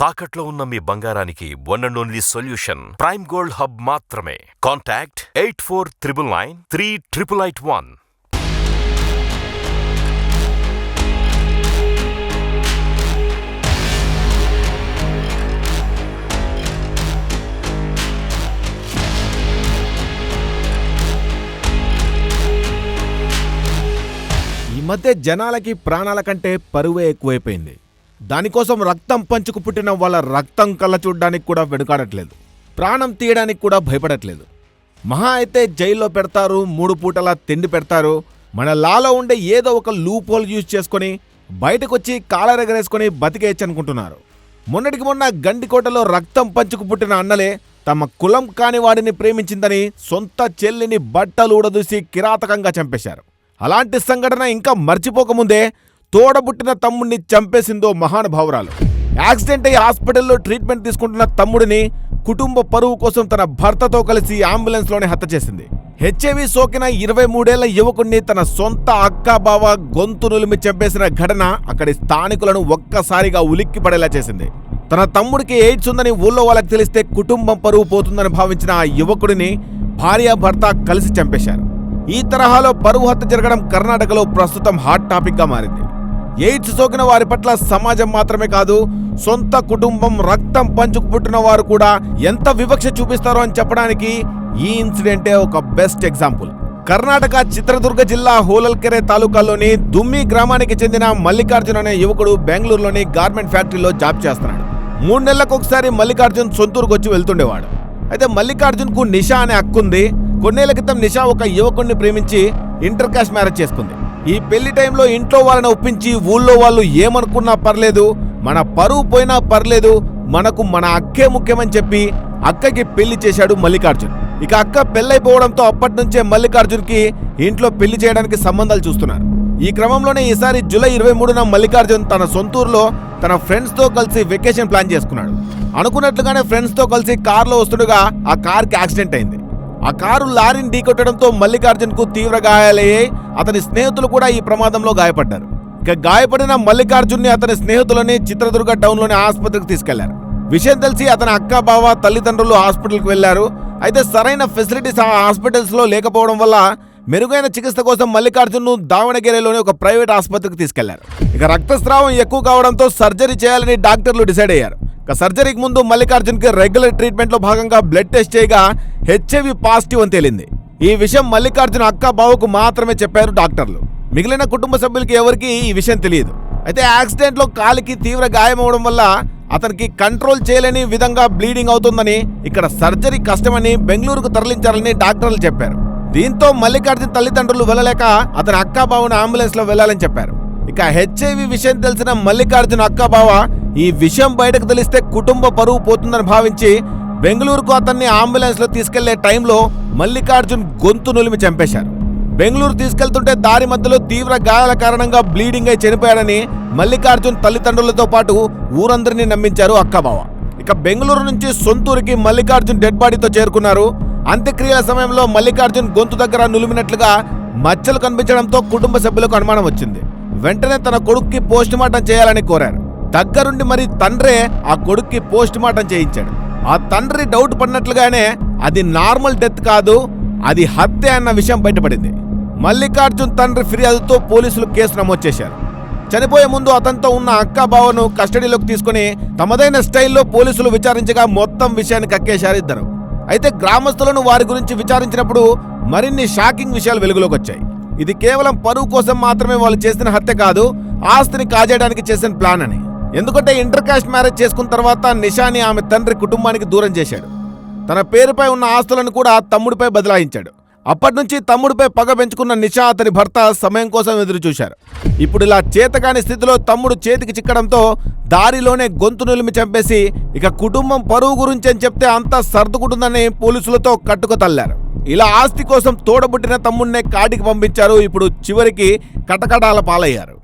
తాకట్లో ఉన్న మీ బంగారానికి one and only solution prime gold hub మాత్రమే. Contact eight four triple nine three triple eight one ఈ మధ్య జనాలకి ప్రాణాల కంటే పరువే ఎక్కువైపోయింది. దానికోసం రక్తం పంచుకు పుట్టిన వాళ్ళ రక్తం కళ్ళ చూడ్డానికి కూడా వెనుకాడట్లేదు. ప్రాణం తీయడానికి కూడా భయపడట్లేదు. మహా అయితే జైల్లో పెడతారు మూడు పూటలా తిండి పెడతారు. మన లాలో ఉండే ఏదో ఒక లూప్ హోల్ యూజ్ చేసుకొని బయటకొచ్చి కాలరెగరేసుకొని బతికేయచ్చు అనుకుంటున్నారు మొన్నటికి మొన్న గండికోటలో రక్తం పంచుకు పుట్టిన అన్నలే తమ కులం కాని వాడిని ప్రేమించిందని సొంత చెల్లిని బట్టలు ఊడదూసి కిరాతకంగా చంపేశారు. అలాంటి సంఘటన ఇంకా మర్చిపోకముందే తోడబుట్టిన తమ్ముడిని చంపేసిందో మహానుభావురాలు. యాక్సిడెంట్ అయ్యి హాస్పిటల్లో ట్రీట్మెంట్ తీసుకుంటున్న తమ్ముడిని కుటుంబ పరువు కోసం తన భర్తతో కలిసి అంబులెన్స్లోనే హత్య చేసింది. హెచ్ఐవి సోకిన ఇరవై మూడేళ్ళ యువకుణ్ణి తన సొంత అక్క బావ గొంతు నులిమి చంపేసిన ఘటన అక్కడి స్థానికులను ఒక్కసారిగా ఉలిక్కి పడేలా చేసింది. తన తమ్ముడికి ఎయిడ్స్ ఉందని ఊళ్ళో వాళ్ళకి తెలిస్తే కుటుంబం పరువు పోతుందని భావించిన ఆ యువకుడిని భార్యాభర్త కలిసి చంపేశారు. ఈ తరహాలో పరువు హత్య జరగడం కర్ణాటకలో ప్రస్తుతం హాట్ టాపిక్గా మారింది. ఎయిడ్స్ సోకిన వారి పట్ల సమాజం మాత్రమే కాదు సొంత కుటుంబం రక్తం పంచుకు పుట్టిన వారు కూడా ఎంత వివక్ష చూపిస్తారో అని చెప్పడానికి ఈ ఇన్సిడెంటే ఒక బెస్ట్ ఎగ్జాంపుల్. కర్ణాటక చిత్రదుర్గ జిల్లా హోలల్కెరే తాలూకాలోని దుమ్మి గ్రామానికి చెందిన మల్లికార్జున్ అనే యువకుడు బెంగళూరులోని గార్మెంట్ ఫ్యాక్టరీలో జాబ్ చేస్తున్నాడు. మూడు నెలలకు ఒకసారి మల్లికార్జున్ సొంతూరుకు వచ్చి వెళ్తుండేవాడు. అయితే మల్లికార్జున్కు నిషా అనే హక్కుంది. కొన్నేళ్ళ క్రితం నిషా ఒక యువకుడిని ప్రేమించి ఇంటర్ కాస్ట్ మ్యారేజ్ చేసుకుంది. ఈ పెళ్ళి టైంలో ఇంట్లో వాళ్ళని ఒప్పించి ఊళ్ళో వాళ్ళు ఏమనుకున్నా పర్లేదు మన పరువు పోయినా పర్లేదు మనకు మన అక్కే ముఖ్యమని చెప్పి అక్కకి పెళ్ళి చేశాడు మల్లికార్జున్. ఇక అక్క పెళ్ళైపోవడంతో అప్పటి నుంచే మల్లికార్జున్కి ఇంట్లో పెళ్ళి చేయడానికి సంబంధాలు చూస్తున్నారు. ఈ క్రమంలోనే ఈసారి జూలై ఇరవై మూడున మల్లికార్జున్ తన సొంతూరులో తన ఫ్రెండ్స్తో కలిసి వెకేషన్ ప్లాన్ చేసుకున్నాడు. అనుకున్నట్లుగానే ఫ్రెండ్స్తో కలిసి కార్లో వస్తుండగా ఆ కార్కి యాక్సిడెంట్ అయింది. ఆ కారు లారీని ఢీకొట్టడంతో మల్లికార్జున్కు తీవ్ర గాయాలయ్యాయి అతని స్నేహితులు కూడా ఈ ప్రమాదంలో గాయపడ్డారు. ఇక గాయపడిన మల్లికార్జున్ని అతని స్నేహితులని చిత్రదుర్గ టౌన్లోని ఆసుపత్రికి తీసుకెళ్ళారు. విషయం తెలిసి అతని అక్క బావ తల్లిదండ్రులు హాస్పిటల్కి వెళ్ళారు అయితే సరైన ఫెసిలిటీస్ ఆ హాస్పిటల్స్లో లేకపోవడం వల్ల మెరుగైన చికిత్స కోసం మల్లికార్జున్ను దావణగిరిలోని ఒక ప్రైవేట్ ఆసుపత్రికి తీసుకెళ్ళారు. ఇక రక్తస్రావం ఎక్కువ కావడంతో సర్జరీ చేయాలని డాక్టర్లు డిసైడ్ అయ్యారు. సర్జరీకి ముందు మల్లికార్జున్కి రెగ్యులర్ ట్రీట్మెంట్లో భాగంగా బ్లడ్ టెస్ట్ చేయగా హెచ్ఐవి పాజిటివ్ అని తేలింది. ఈ విషయం మల్లికార్జున అక్క బావకు మాత్రమే చెప్పారు డాక్టర్లు. మిగిలిన కుటుంబ సభ్యులకి ఎవరికి ఈ విషయం తెలియదు. అయితే యాక్సిడెంట్లో కాలికి తీవ్ర గాయం అవడం వల్ల అతనికి కంట్రోల్ చేయలేని విధంగా బ్లీడింగ్ అవుతుందని ఇక్కడ సర్జరీ కష్టమని బెంగళూరుకు తరలించాలని డాక్టర్లు చెప్పారు. దీంతో మల్లికార్జున్ తల్లిదండ్రులు వెళ్ళలేక అతని అక్క అంబులెన్స్లో అంబులెన్స్ వెళ్ళాలని చెప్పారు. ఇక హెచ్ఐవి విషయం తెలిసిన మల్లికార్జున అక్కాబావ ఈ విషయం బయటకు తెలిస్తే కుటుంబ పరువు పోతుందని భావించి బెంగళూరుకు అతన్ని అంబులెన్స్లో తీసుకెళ్ళే టైంలో మల్లికార్జున్ గొంతు నులిమి చంపేశారు. బెంగళూరు తీసుకెళ్తుంటే దారి మధ్యలో తీవ్ర గాయాల కారణంగా బ్లీడింగ్ అయి చనిపోయాడని మల్లికార్జున్ తల్లిదండ్రులతో పాటు ఊరందరినీ నమ్మించారు అక్కబావ. ఇక బెంగళూరు నుంచి సొంతూరుకి మల్లికార్జున్ డెడ్ బాడీతో చేరుకున్నారు. అంత్యక్రియల సమయంలో మల్లికార్జున్ గొంతు దగ్గర నులిమినట్లుగా మచ్చలు కనిపించడంతో కుటుంబ సభ్యులకు అనుమానం వచ్చింది. వెంటనే తన కొడుక్కి పోస్టుమార్టం చేయాలని కోరారు. దగ్గరుండి మరి తండ్రే ఆ కొడుక్కి పోస్ట్ మార్టం చేయించాడు. ఆ తండ్రి డౌట్ పడినట్లుగానే అది నార్మల్ డెత్ కాదు అది హత్య అన్న విషయం బయటపడింది. మల్లికార్జున్ తండ్రి ఫిర్యాదుతో పోలీసులు కేసు నమోదు చేశారు. చనిపోయే ముందు అతనితో ఉన్న అక్క బావను కస్టడీలోకి తీసుకుని తమదైన స్టైల్లో పోలీసులు విచారించగా మొత్తం విషయాన్ని కక్కేశారు ఇద్దరు. అయితే గ్రామస్తులను వారి గురించి విచారించినప్పుడు మరిన్ని షాకింగ్ విషయాలు వెలుగులోకి వచ్చాయి. ఇది కేవలం పరువు కోసం మాత్రమే వాళ్ళు చేసిన హత్య కాదు ఆస్తిని కాజేయడానికి చేసిన ప్లాన్ అని. ఎందుకంటే ఇంటర్ కాస్ట్ మ్యారేజ్ చేసుకున్న తర్వాత నిషాని ఆమె తండ్రి కుటుంబానికి దూరం చేశాడు. తన పేరుపై ఉన్న ఆస్తులను కూడా తమ్ముడిపై బదలాయించాడు. అప్పటి నుంచి తమ్ముడిపై పగ పెంచుకున్న నిషా అతని భర్త సమయం కోసం ఎదురు చూశారు ఇప్పుడు ఇలా చేతకాని స్థితిలో తమ్ముడు చేతికి చిక్కడంతో దారిలోనే గొంతు నిలిమి చంపేసి ఇక కుటుంబం పరువు గురించి అని చెప్తే అంతా సర్దుకుంటుందని పోలీసులతో కట్టుకు తల్లారు. ఇలా ఆస్తి కోసం తోడబుట్టిన తమ్ముడినే కాటికి పంపించారు. ఇప్పుడు చివరికి కటకటాల పాలయ్యారు.